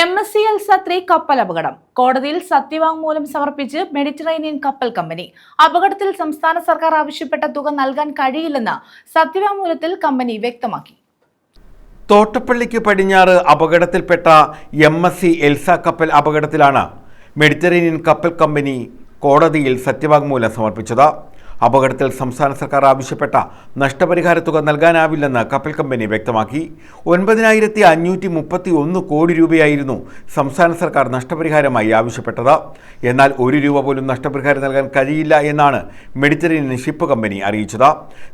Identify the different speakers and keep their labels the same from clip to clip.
Speaker 1: M S C എൽ സത്രി കപ്പൽ അപകടം. കോടതിയിൽ സത്യവാങ്മൂലം സമർപ്പിച്ച് മെഡിറ്ററേനിയൻ കപ്പൽ കമ്പനി. അപകടത്തിൽ സംസ്ഥാന സർക്കാർ ആവശ്യപ്പെട്ട തുക നൽകാൻ കഴിയില്ലെന്ന് സത്യവാങ്മൂലത്തിൽ കമ്പനി വ്യക്തമാക്കി.
Speaker 2: തോട്ടപ്പള്ളിക്ക് പടിഞ്ഞാറ് അപകടത്തിൽപ്പെട്ട എം എസ് സി എൽസ കപ്പൽ അപകടത്തിലാണ് മെഡിറ്ററേനിയൻ കപ്പൽ കമ്പനി കോടതിയിൽ സത്യവാങ്മൂലം സമർപ്പിച്ചത്. അപകടത്തിൽ സംസ്ഥാന സർക്കാർ ആവശ്യപ്പെട്ട നഷ്ടപരിഹാര തുക നൽകാനാവില്ലെന്ന് കപ്പൽ കമ്പനി വ്യക്തമാക്കി. ഒൻപതിനായിരത്തി അഞ്ഞൂറ്റി മുപ്പത്തി ഒന്ന് കോടി രൂപയായിരുന്നു സംസ്ഥാന സർക്കാർ നഷ്ടപരിഹാരമായി ആവശ്യപ്പെട്ടത്. എന്നാൽ ഒരു രൂപ പോലും നഷ്ടപരിഹാരം നൽകാൻ കഴിയില്ല എന്നാണ് മെഡിറ്ററേനിയൻ ഷിപ്പ് കമ്പനി അറിയിച്ചത്.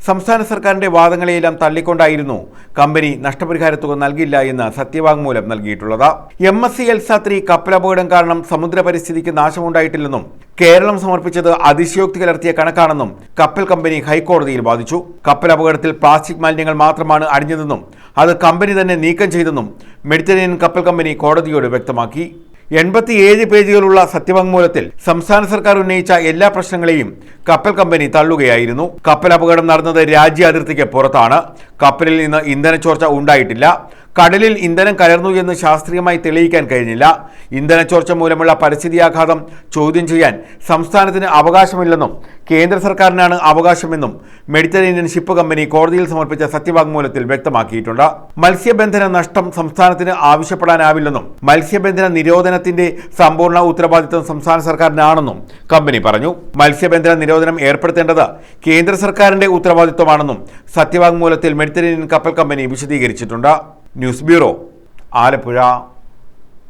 Speaker 2: സംസ്ഥാന സർക്കാരിന്റെ വാദങ്ങളെയെല്ലാം തള്ളിക്കൊണ്ടായിരുന്നു കമ്പനി നഷ്ടപരിഹാര തുക നൽകില്ല എന്ന് സത്യവാങ്മൂലം നൽകിയിട്ടുള്ളത്. M S C Elsa three കപ്പലപകടം കാരണം സമുദ്ര പരിസ്ഥിതിക്ക് നാശമുണ്ടായിട്ടില്ലെന്നും കേരളം സമർപ്പിച്ചത് അതിശയോക്തി കലർത്തിയ കണക്കാണെന്നും കപ്പൽ കമ്പനി ഹൈക്കോടതിയിൽ വാദിച്ചു. കപ്പൽ അപകടത്തിൽ പ്ലാസ്റ്റിക് മാലിന്യങ്ങൾ മാത്രമാണ് അടിഞ്ഞതെന്നും അത് കമ്പനി തന്നെ നീക്കം ചെയ്തെന്നും മെഡിറ്ററേനിയൻ കപ്പൽ കമ്പനി കോടതിയോട് വ്യക്തമാക്കി. എൺപത്തിയേഴ് പേജുകളുള്ള സത്യവാങ്മൂലത്തിൽ സംസ്ഥാന സർക്കാർ ഉന്നയിച്ച എല്ലാ പ്രശ്നങ്ങളെയും കപ്പൽ കമ്പനി തള്ളുകയായിരുന്നു. കപ്പൽ അപകടം നടന്നത് രാജ്യ അതിർത്തിക്ക് പുറത്താണ്. കപ്പലിൽ നിന്ന് ഇന്ധന ചോർച്ച ഉണ്ടായിട്ടില്ല. കടലിൽ ഇന്ധനം കലർന്നു എന്ന് ശാസ്ത്രീയമായി തെളിയിക്കാൻ കഴിഞ്ഞില്ല. ഇന്ധന ചോർച്ച മൂലമുള്ള പരിസ്ഥിതിയാഘാതം ചോദ്യം ചെയ്യാൻ സംസ്ഥാനത്തിന് അവകാശമില്ലെന്നും കേന്ദ്ര സർക്കാരിനാണ് അവകാശമെന്നും മെഡിറ്ററേനിയൻ ഷിപ്പ് കമ്പനി കോടതിയിൽ സമർപ്പിച്ച സത്യവാങ്മൂലത്തിൽ വ്യക്തമാക്കിയിട്ടുണ്ട്. മത്സ്യബന്ധന നഷ്ടം സംസ്ഥാനത്തിന് ആവശ്യപ്പെടാനാവില്ലെന്നും മത്സ്യബന്ധന നിരോധനത്തിന്റെ സമ്പൂർണ ഉത്തരവാദിത്വം സംസ്ഥാന സർക്കാരിനാണെന്നും കമ്പനി പറഞ്ഞു. മത്സ്യബന്ധന നിരോധനം ഏർപ്പെടുത്തേണ്ടത് കേന്ദ്ര സർക്കാരിന്റെ ഉത്തരവാദിത്വമാണെന്നും സത്യവാങ്മൂലത്തിൽ മെഡിറ്ററേനിയൻ കപ്പൽ കമ്പനി വിശദീകരിച്ചിട്ടുണ്ട്. News bureau Alappuzha